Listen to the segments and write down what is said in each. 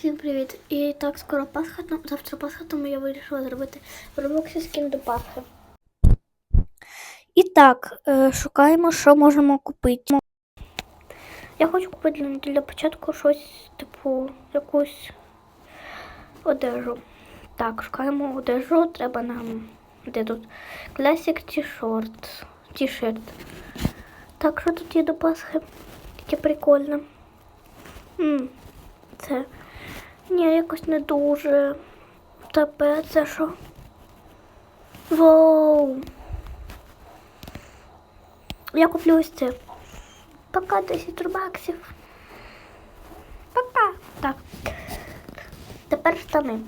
Всім привіт! І так, скоро Пасха, завтра Пасха, тому я вирішила зробити Робоксі скін до Пасхи. І так, е, шукаємо, що можемо купити. Я хочу купити для, початку щось, типу, якусь одежу. Так, шукаємо одежу, треба нам. Де тут? Classic T-shirt. T-shirt. Так, що тут є до Пасхи? Таке прикольне. М, Це. Ні, якось не дуже. Тебе це що? Воу. Я куплю ось це. Пока 10 рубаксів. Пока. Так. Тепер штани.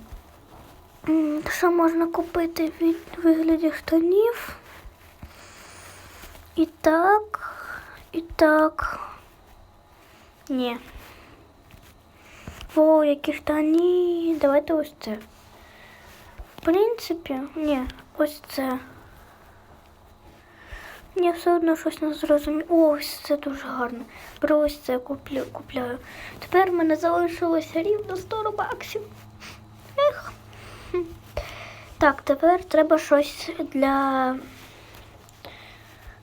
Що можна купити від вигляді штанів? І так, і так. Ні. О, які штані. Давайте ось це. В принципі, ні, ось це. Ні, все одно щось не зрозуміло. О, ось це дуже гарно. Беру ось це куплю, купляю. Тепер в мене залишилося рівно 100 баксів. Ех. Так, тепер треба щось для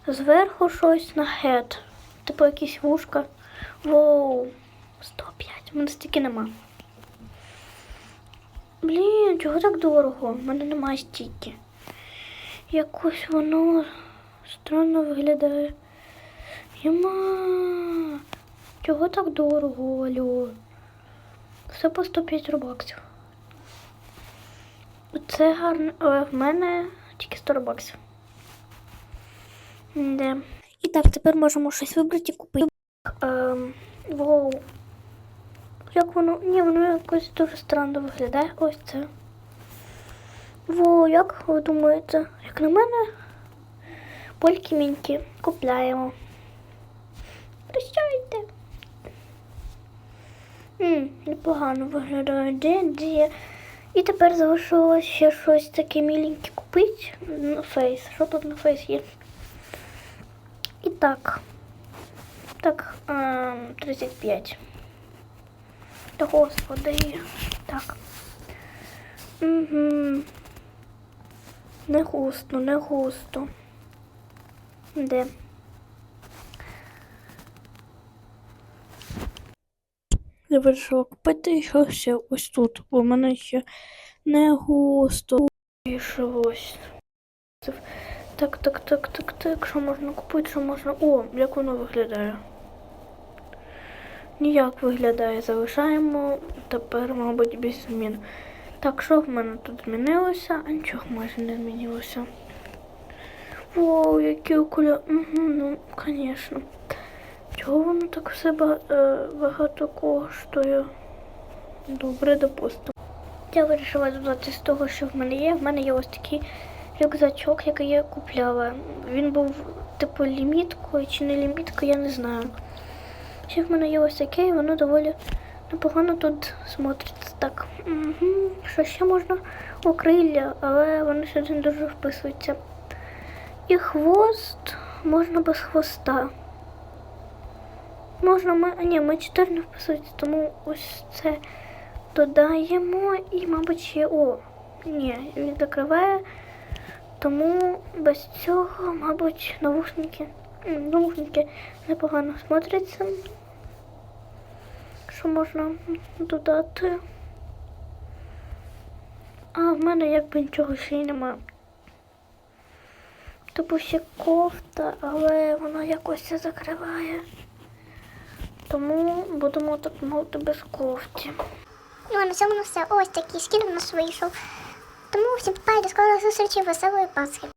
зверху щось на хет. Типу якісь вушка. Воу. 105. У мене стільки нема. Блін, чого так дорого? У мене немає стільки. Якось воно странно виглядає. Єма. Чого так дорого, алло? Все по 105 рубаксів. Це гарно. Але в мене тільки 100 рубаксів. Де. І так, тепер можемо щось вибрати і купити. Ем, воу. Як воно. Ні, воно якось дуже странно виглядає. Ось це. Во, як ви думаєте? Як на мене? Польки міньки купляємо. Прощайте. М, непогано виглядає. Де, де? І тепер залишилось ще щось таке міленьке купити на фейс. Що тут на фейс є? І так. Так, ем, 35. Господи. Так. Угу. Не густо, не густо. Де? Я вирішила купити ще ось тут, в мене ще не густо. І ще ось. Так, так, так, так, так. Що можна купити, що можна. О, як воно виглядає. Ніяк виглядає. Залишаємо тепер, мабуть, без змін. Так, що в мене тут змінилося? А нічого майже не змінилося. Воу, які окуляри. Угу, ну, звісно. Чого воно так все е, багато коштує? Добре, допустимо. Я вирішила додати з того, що в мене є. В мене є ось такий рюкзачок, який я купляла. Він був типу ліміткою чи не ліміткою, я не знаю. Ще в мене є ось таке, і воно доволі непогано тут смотриться. Так. Угу. Що ще можна? О, крилля, але вони сюди не дуже вписуються. І хвост можна без хвоста. Можна ми. А ні, ми 4 не вписується, тому ось це додаємо і, мабуть, ще. О, ні, він закриває. Тому без цього, мабуть, навушники. М, Навушники непогано смотряться. Що можна додати? А в мене якби нічого ще й немає. Типу ще кофта, але вона якось закриває. Тому будемо так мовити без кофті. А на цьому все. Ось такий скін у нас вийшов. Тому всім па, до скорої зустрічі, веселої Пасхи.